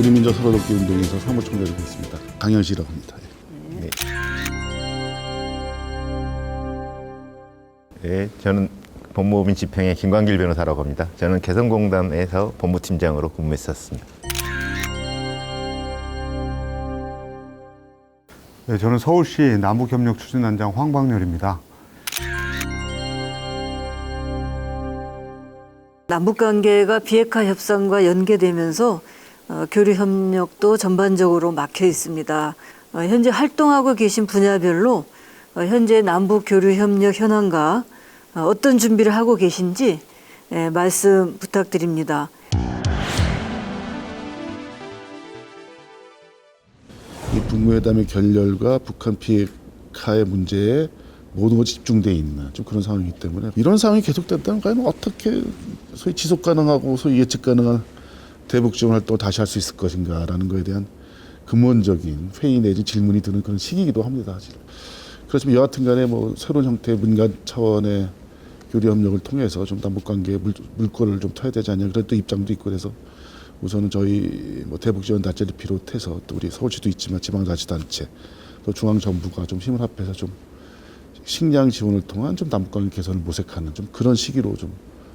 우리 민족 서로돕기 운동에서 사무총장을 하고 있습니다. 강현식이라고 합니다. 네, 저는 법무법인 집행의 김광길 변호사라고 합니다. 저는 개성공단에서 법무팀장으로 근무했었습니다. 네, 저는 서울시 남북협력 추진단장 황방렬입니다. 남북 관계가 비핵화 협상과 연계되면서 어, 교류 협력도 전반적으로 막혀 있습니다. 어, 현재 활동하고 계신 분야별로 어, 현재 남북 교류 협력 현황과 어, 어떤 준비를 하고 계신지 예, 말씀 부탁드립니다. 이 북무회담의 결렬과 북한 비핵화의 문제에 모든 것이 집중돼 있는 좀 그런 상황이기 때문에 이런 상황이 계속된다면 과연 어떻게 소위 지속 가능하고 소위 예측 가능한 대북 지원 활동을 다시 할 수 있을 것인가라는 것에 대한 근본적인 회의 내지 질문이 드는 그런 시기이기도 합니다. 사실. 그렇지만 여하튼 간에 뭐 새로운 형태의 민간 차원의 교류 협력을 통해서 좀 남북 관계에 물, 물꼬를 좀 터야 되지 않냐 그런 또 입장도 있고 그래서 우선은 저희 뭐 대북 지원 단체를 비롯해서 또 우리 서울시도 있지만 지방자치단체 또 중앙 정부가 좀 힘을 합해서 좀 식량 지원을 통한 좀 남북 관계 개선을 모색하는 좀 그런 시기로 좀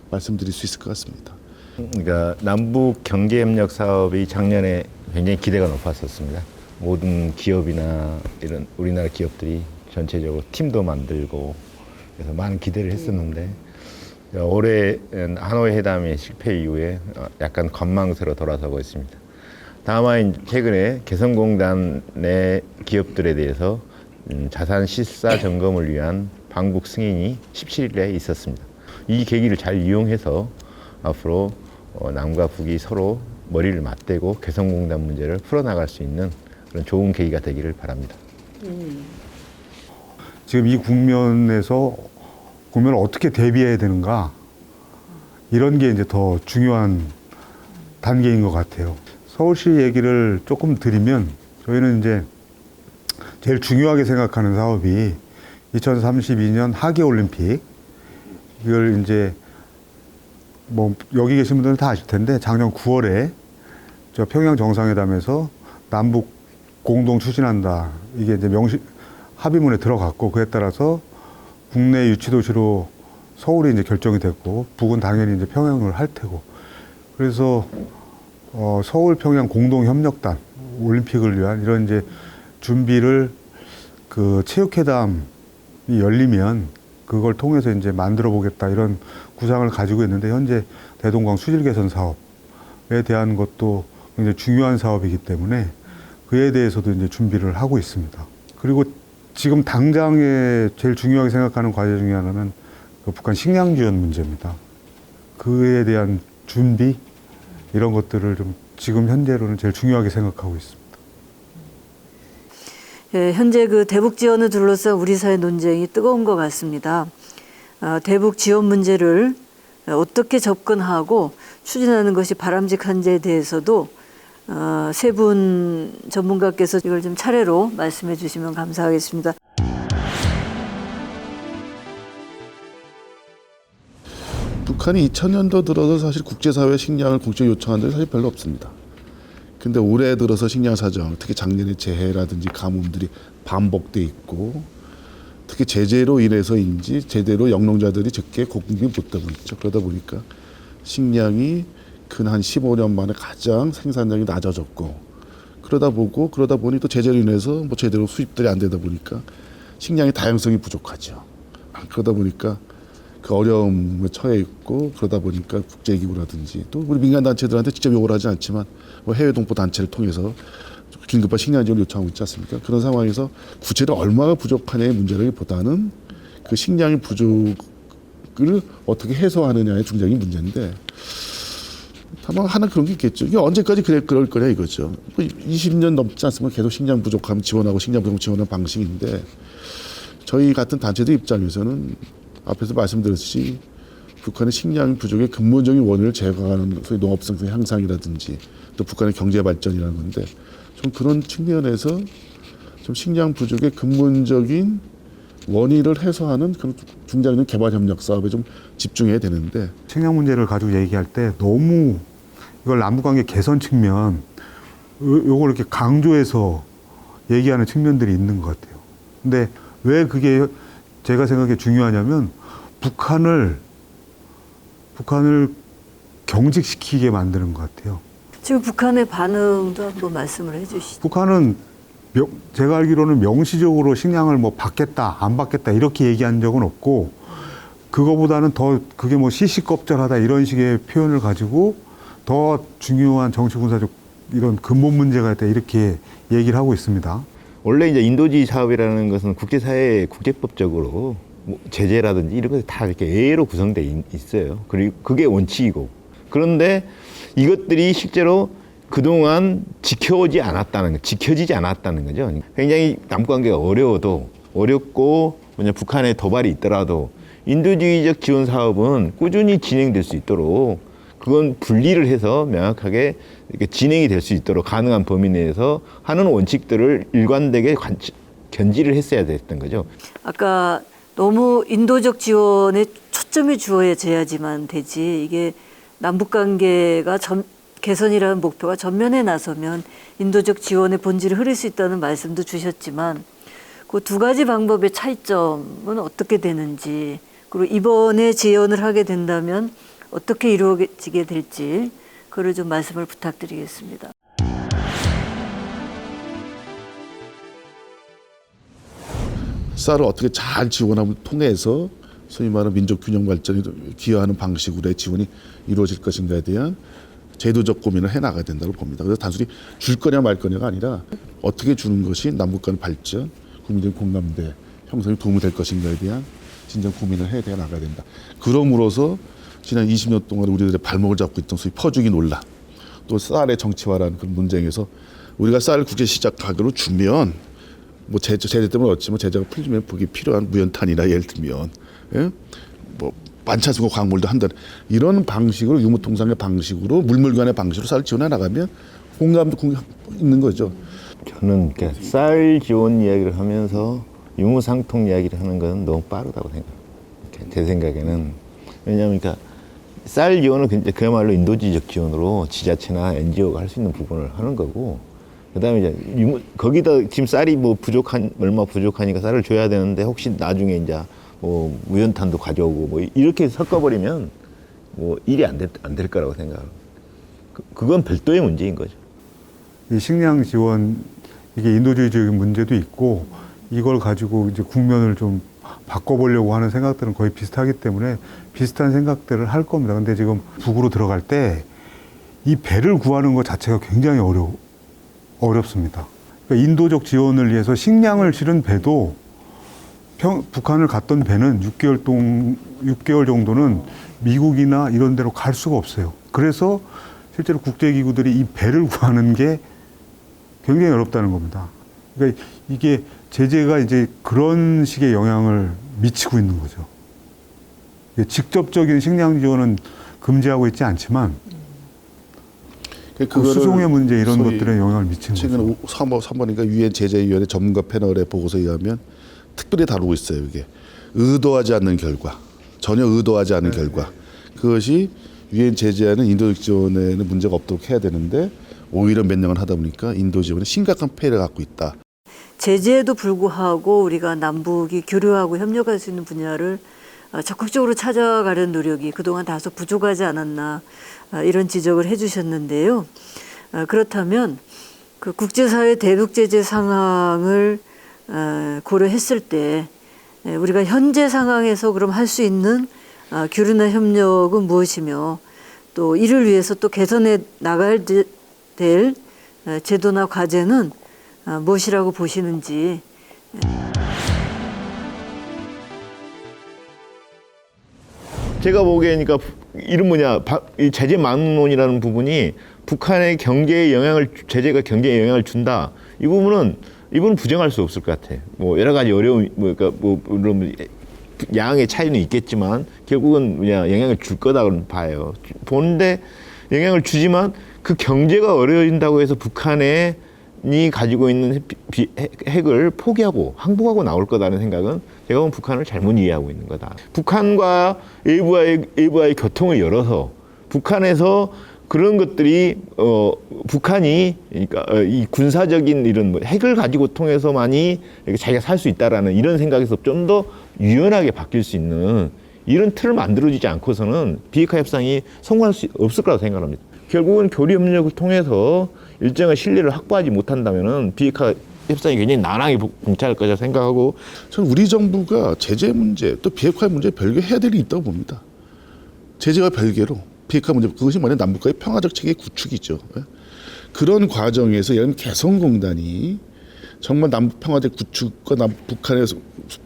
말씀드릴 수 있을 것 같습니다. 그러니까 남북 경제 협력 사업이 작년에 굉장히 기대가 높았었습니다. 모든 기업이나 이런 우리나라 기업들이 전체적으로 팀도 만들고 그래서 많은 기대를 했었는데 올해 하노이 회담의 실패 이후에 어, 약간 관망세로 돌아서고 있습니다. 다만 최근에 개성공단의 기업들에 대해서 음, 자산 실사 점검을 위한 방북 승인이 17일에 있었습니다. 이 계기를 잘 이용해서 앞으로 어, 남과 북이 서로 머리를 맞대고 개성공단 문제를 풀어나갈 수 있는 그런 좋은 계기가 되기를 바랍니다. 지금 이 국면에서 국면을 어떻게 대비해야 되는가 이런 게 이제 더 중요한 단계인 것 같아요. 서울시 얘기를 조금 드리면 저희는 이제 제일 중요하게 생각하는 사업이 2032년 하계 올림픽 이걸 이제 뭐 여기 계신 분들은 다 아실 텐데 작년 9월에 저 평양 정상회담에서 남북 공동 추진한다. 이게 이제 명시 합의문에 들어갔고 그에 따라서 국내 유치 도시로 서울이 이제 결정이 됐고 북은 당연히 이제 평양을 할 테고. 그래서 어, 서울 평양 공동 협력단 올림픽을 위한 이런 이제 준비를 그 체육회담이 열리면 그걸 통해서 이제 만들어 보겠다 이런 구상을 가지고 있는데 현재 대동강 수질 개선 사업에 대한 것도 굉장히 중요한 사업이기 때문에 그에 대해서도 이제 준비를 하고 있습니다. 그리고 지금 당장에 제일 중요하게 생각하는 과제 중에 하나는 그 북한 식량 지원 문제입니다. 그에 대한 준비 이런 것들을 좀 지금 현재로는 제일 중요하게 생각하고 있습니다. 예, 현재 그 대북 지원을 둘러싼 우리 사회 논쟁이 뜨거운 것 같습니다. 어, 대북 지원 문제를 어떻게 접근하고 추진하는 것이 바람직한지에 대해서도 어, 세분 전문가께서 이걸 좀 차례로 말씀해 주시면 감사하겠습니다. 북한이 2000년도 들어서 사실 국제사회 식량을 공적 요청한 적이 사실 별로 없습니다. 근데 올해 들어서 식량 사정, 특히 작년에 재해라든지 가뭄들이 반복돼 있고 특히 제재로 인해서인지 제대로 영농자들이 적게 공급이 못 되고 있죠. 그러다 보니까 식량이 근 한 15년 만에 가장 생산량이 낮아졌고 그러다 보고 그러다 보니 또 제재로 인해서 뭐 제대로 수입들이 안 되다 보니까 식량의 다양성이 부족하죠. 그러다 보니까 그 어려움에 처해 있고 그러다 보니까 국제기구라든지 또 우리 민간 단체들한테 직접 요구를 하지 않지만 뭐 해외 동포 단체를 통해서 긴급한 식량 지원을 요청하고 있지 않습니까? 그런 상황에서 구체로 얼마가 부족하냐의 문제라기보다는 그 식량의 부족을 어떻게 해소하느냐의 중장이 문제인데 다만 하나 그런 게 있겠죠. 이게 언제까지 그래 그럴 거냐 이거죠. 뭐 20년 넘지 않습니까? 계속 식량 부족함 지원하고 식량 부족 지원하는 방식인데 저희 같은 단체들 입장에서는 앞에서 말씀드렸듯이 북한의 식량 부족의 근본적인 원인을 제거하는 소위 농업 생산 향상이라든지 또 북한의 경제 발전이라는 건데 좀 그런 측면에서 좀 식량 부족의 근본적인 원인을 해소하는 그런 중장 있는 개발 협력 사업에 좀 집중해야 되는데 식량 문제를 가지고 얘기할 때 너무 이걸 남북관계 개선 측면 요- 요걸 이렇게 강조해서 얘기하는 측면들이 있는 것 같아요. 근데 왜 그게 제가 생각에 중요하냐면 북한을 북한을 경직시키게 만드는 것 같아요. 지금 북한의 반응도 한번 말씀을 해주시죠. 북한은 명- 제가 알기로는 명시적으로 식량을 뭐 받겠다, 안 받겠다 이렇게 얘기한 적은 없고 그거보다는 더 그게 뭐 시시껍절하다 이런 식의 표현을 가지고 더 중요한 정치 군사적 이런 근본 문제가 있다 이렇게 얘기를 하고 있습니다. 원래 이제 인도주의 사업이라는 것은 국제사회 국제법적으로 뭐 제재라든지 이런 것이 다 이렇게 A로 구성돼 있- 있어요. 그리고 그게 원칙이고 그런데 이것들이 실제로 그동안 지켜오지 않았다는 거, 지켜지지 않았다는 거죠. 굉장히 남북 관계가 어려워도 어렵고 뭐냐 북한의 도발이 있더라도 인도주의적 지원 사업은 꾸준히 진행될 수 있도록 그건 분리를 해서 명확하게 이렇게 진행이 될 수 있도록 가능한 범위 내에서 하는 원칙들을 일관되게 관- 견지를 했어야 됐던 거죠. 아까 너무 인도적 지원에 초점이 주어져야지만 되지 이게 남북 관계가 전, 개선이라는 목표가 전면에 나서면 인도적 지원의 본질이 흐릴 수 있다는 말씀도 주셨지만 그 두 가지 방법의 차이점은 어떻게 되는지 그리고 이번에 지원을 하게 된다면 어떻게 이루어지게 될지 그를 좀 말씀을 부탁드리겠습니다. 쌀을 어떻게 잘 지원함을 통해서 소위 말하는 민족 균형 발전에 기여하는 방식으로의 지원이 이루어질 것인가에 대한 제도적 고민을 해 나가야 된다고 봅니다. 그래서 단순히 줄 거냐 말 거냐가 아니라 어떻게 주는 것이 남북 간 발전, 국민들 공감대 형성에 도움이 될 것인가에 대한 진정 고민을 해 나가야 된다. 그럼으로써 지난 20년 동안 우리들의 발목을 잡고 있던 소위 퍼주기 논란, 또 쌀의 정치화라는 그런 문제에서 우리가 쌀 국제 시장 가격으로 주면 뭐 제재, 제재 때문에 얻지만 제재가 풀리면 거기 필요한 무연탄이나 예를 들면 예? 뭐 반차수고 광물도 한다 이런 방식으로 유무통상의 방식으로 물물관의 방식으로 쌀 지원해 나가면 공감도 공 있는 거죠. 저는 그러니까 쌀 지원 이야기를 하면서 유무상통 이야기를 하는 건 너무 빠르다고 생각해요. 제 생각에는 왜냐하면 그러니까 쌀 지원은 근데 그야말로 인도주의적 지원으로 지자체나 NGO가 할 수 있는 부분을 하는 거고 그다음에 이제 유무, 거기다 지금 쌀이 뭐 부족한 얼마 부족하니까 쌀을 줘야 되는데 혹시 나중에 이제 뭐 무연탄도 가져오고 뭐 이렇게 섞어버리면 뭐 일이 안될안될 거라고 생각해요. 그, 그건 별도의 문제인 거죠. 이 식량 지원 이게 인도주의적인 문제도 있고 이걸 가지고 이제 국면을 좀 바꿔보려고 하는 생각들은 거의 비슷하기 때문에 비슷한 생각들을 할 겁니다. 근데 지금 북으로 들어갈 때 이 배를 구하는 것 자체가 굉장히 어려 어렵습니다. 그러니까 인도적 지원을 위해서 식량을 실은 배도 평, 북한을 갔던 배는 6개월 동 6개월 정도는 미국이나 이런 데로 갈 수가 없어요. 그래서 실제로 국제기구들이 이 배를 구하는 게 굉장히 어렵다는 겁니다. 그러니까 이게 제재가 이제 그런 식의 영향을 미치고 있는 거죠. 직접적인 식량 지원은 금지하고 있지 않지만 그 수송의 문제 이런 것들에 영향을 미치는 거죠. 최근 3번, 3번인가 유엔 제재위원회 전문가 패널의 보고서에 의하면 특별히 다루고 있어요. 이게 의도하지 않는 결과, 전혀 의도하지 않은 네. 결과. 그것이 유엔 제재하는 인도적 지원에는 문제가 없도록 해야 되는데 오히려 몇 년을 하다 보니까 인도 지원에 심각한 폐해를 갖고 있다. 제재에도 불구하고 우리가 남북이 교류하고 협력할 수 있는 분야를 어, 적극적으로 찾아가려는 노력이 그동안 다소 부족하지 않았나 어, 이런 지적을 해주셨는데요. 어, 그렇다면 그 국제사회 대북 제재 상황을 어, 고려했을 때 예, 우리가 현재 상황에서 그럼 할 수 있는 어, 교류나 협력은 무엇이며 또 이를 위해서 또 개선해 데- 될 어, 제도나 과제는 어, 무엇이라고 보시는지 제가 보기에니까 이런 뭐냐 제재 막론이라는 부분이 북한의 경제에 영향을 주- 제재가 경제에 영향을 준다 이 부분은 이 부분은 부정할 수 없을 것 같아. 뭐 여러 가지 어려움 뭐 그러니까 뭐 물론 양의 차이는 있겠지만 결국은 뭐냐 영향을 줄 거다고 봐요. 주- 보는데 영향을 주지만 그 경제가 어려워진다고 해서 북한에 이 가지고 있는 핵을 포기하고 항복하고 나올 거다는 생각은 제가 보면 북한을 잘못 이해하고 있는 거다. 북한과 일부와의, 일부와의 교통을 열어서 북한에서 그런 것들이 어 북한이 그러니까 어, 이 군사적인 이런 뭐 핵을 가지고 통해서만이 자기가 살 수 있다라는 이런 생각에서 좀 더 유연하게 바뀔 수 있는 이런 틀을 만들어지지 않고서는 비핵화 협상이 성공할 수 없을 거라고 생각합니다. 결국은 교류 협력을 통해서 일정한 신뢰를 확보하지 못한다면은 비핵화 협상이 굉장히 난항이 봉착할 거라 생각하고 저는 우리 정부가 제재 문제 또 비핵화 문제 별개 해야 될 일이 있다고 봅니다. 제재와 별개로 비핵화 문제 그것이 뭐냐 남북과의 평화적 체계 구축이죠. 예? 그런 과정에서 예를 들면 개성공단이 정말 남북 평화적 구축과 남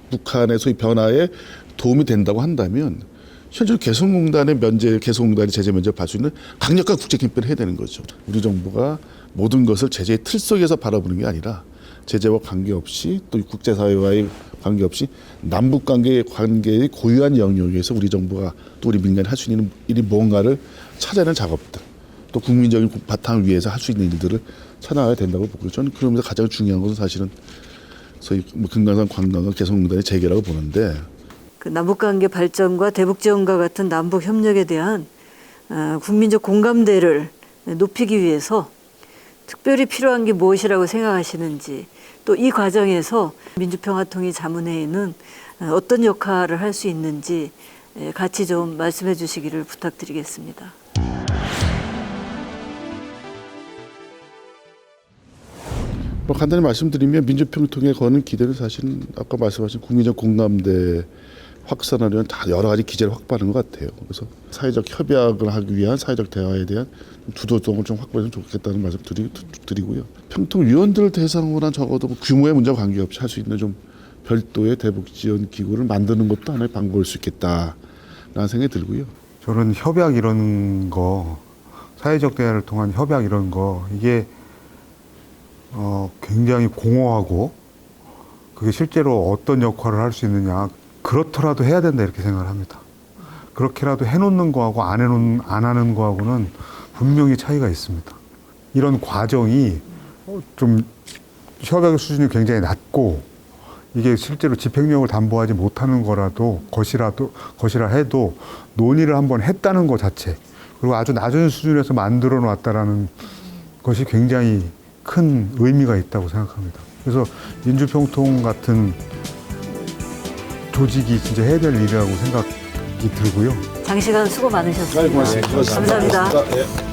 북한의 소위 변화에 도움이 된다고 한다면 현재 개성공단의 면제, 개성공단의 제재 면제를 받을 수 있는 강력한 국제 캠페인을 해야 되는 거죠. 우리 정부가 모든 것을 제재의 틀 속에서 바라보는 게 아니라 제재와 관계없이 또 국제사회와의 관계없이 남북 관계의 관계의 고유한 영역에서 우리 정부가 또 우리 민간이 할 수 있는 일이 뭔가를 찾아내는 작업들 또 국민적인 바탕을 위해서 할 수 있는 일들을 찾아가야 된다고 보고 저는 그러면서 가장 중요한 것은 사실은 소위 뭐 금강산 관광과 개성공단의 재개라고 보는데 그 남북관계 발전과 대북 지원과 같은 남북 협력에 대한 어, 국민적 공감대를 높이기 위해서 특별히 필요한 게 무엇이라고 생각하시는지 또 이 과정에서 민주평화통일 자문회의는 어, 어떤 역할을 할 수 있는지 예, 같이 좀 말씀해 주시기를 부탁드리겠습니다. 뭐 간단히 말씀드리면 민주평통에 거는 기대는 사실은 아까 말씀하신 국민적 공감대 확산하려는 다 여러 가지 기제를 확보하는 것 같아요. 그래서 사회적 협약을 하기 위한 사회적 대화에 대한 주도성을 좀 확보했으면 좋겠다는 말씀 드리, 드리고요. 평통 위원들을 대상으로 한 적어도 뭐 규모의 문제와 관계없이 할 수 있는 좀 별도의 대북 지원 기구를 만드는 것도 하나의 방법일 수 있겠다라는 생각이 들고요. 저는 협약 이런 거, 사회적 대화를 통한 협약 이런 거, 이게 어, 굉장히 공허하고 그게 실제로 어떤 역할을 할 수 있느냐, 그렇더라도 해야 된다 이렇게 생각을 합니다. 그렇게라도 해놓는 거하고 안 해놓는, 안 하는 거하고는 분명히 차이가 있습니다. 이런 과정이 어, 좀 협약의 수준이 굉장히 낮고 이게 실제로 집행력을 담보하지 못하는 거라도 것이라도 것이라 해도 논의를 한번 했다는 것 자체 그리고 아주 낮은 수준에서 만들어 놨다라는 것이 굉장히 큰 의미가 있다고 생각합니다. 그래서 민주평통 같은 조직이 진짜 해야 될 일이라고 생각이 들고요. 장시간 수고 많으셨습니다. 감사합니다.